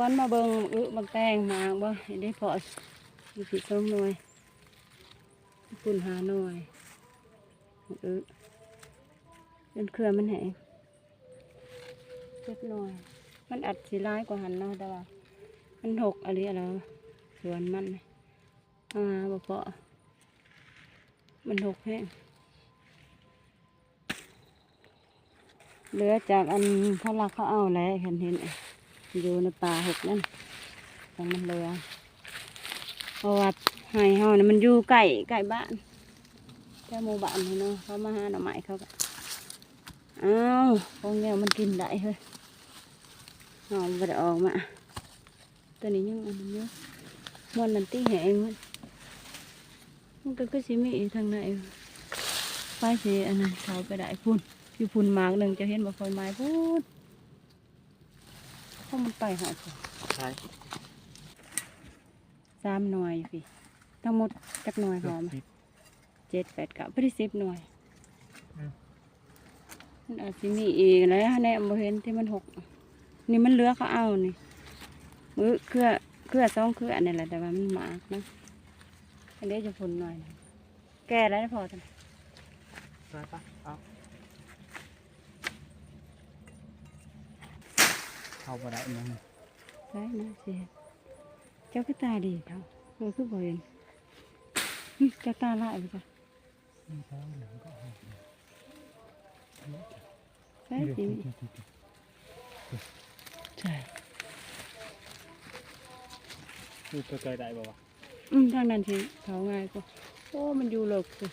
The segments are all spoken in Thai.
วันมาเบิ่งอึบางแตงมาบ่ได้พอมีสิสองหน่วยปุ่นหาหน่วยอึจนเครือมันแห้งเจ็บหน่อย มันอัดสีร้ายกว่าหันเนาะแต่ว่า มันหกอะไรอะไรวสวนมันอ่าบ่พอมันหกแห้งเหลือจากอันเขาลักเขาเอาแล้วเห็นเห็น อยู่ในป่าหกนั่นของมันเหลือเพราะว่าไห้เฮานี่มันอยู่ใกล้ใกล้บ้านแค่หมู่บ้านนี่เนาะเขามาหาหน่อไม้เขาก็อ้าวของแนวมันกินได้เฮ้ยเอาบ่ได้ออกมาตัวนี้ยังอันนั้นเยอะมันนั่นตีแหงมันมันก็คือสิมีทางไหนไฟสิอันนั้นเขาไปได้พุ่นอยู่พุ่นมากหนึ่งจะเห็นบ่คอยไม้พุ่น มันไปหาสิใช่สามหน่วยอยู่พี่ทั้งหมดจักหน่วยพอไหมเจ็ดแปดเก้าพอดีสิบหน่วยมันอาจสิมีอีกแล้วแน่บ่เห็นที่มันหกนี่มันเหลือเขาเอานี่มือเครือเครือสองเครืออันนี้แหละแต่ว่ามันหมากนะอันนี้จะฝุ่นหน่อยนะแก่แล้วนะพอจังใช่ปะเอา เข้าไปได้ยังได้นะเสียเจ้าก็ตาดีเท่าเออคือบ่เห็นอื้อเจ้าตาละอีกจ้ะนี่เขาเหลืองก็เอาใช่จริงใช่คือตัวใจได้บ่วะอืมทางนั้นสิเขาง่ายกว่าโอ้มันอยู่หลกสิ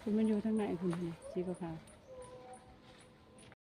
คุณมันอยู่ทางไหนคุณนี่สีขาวๆ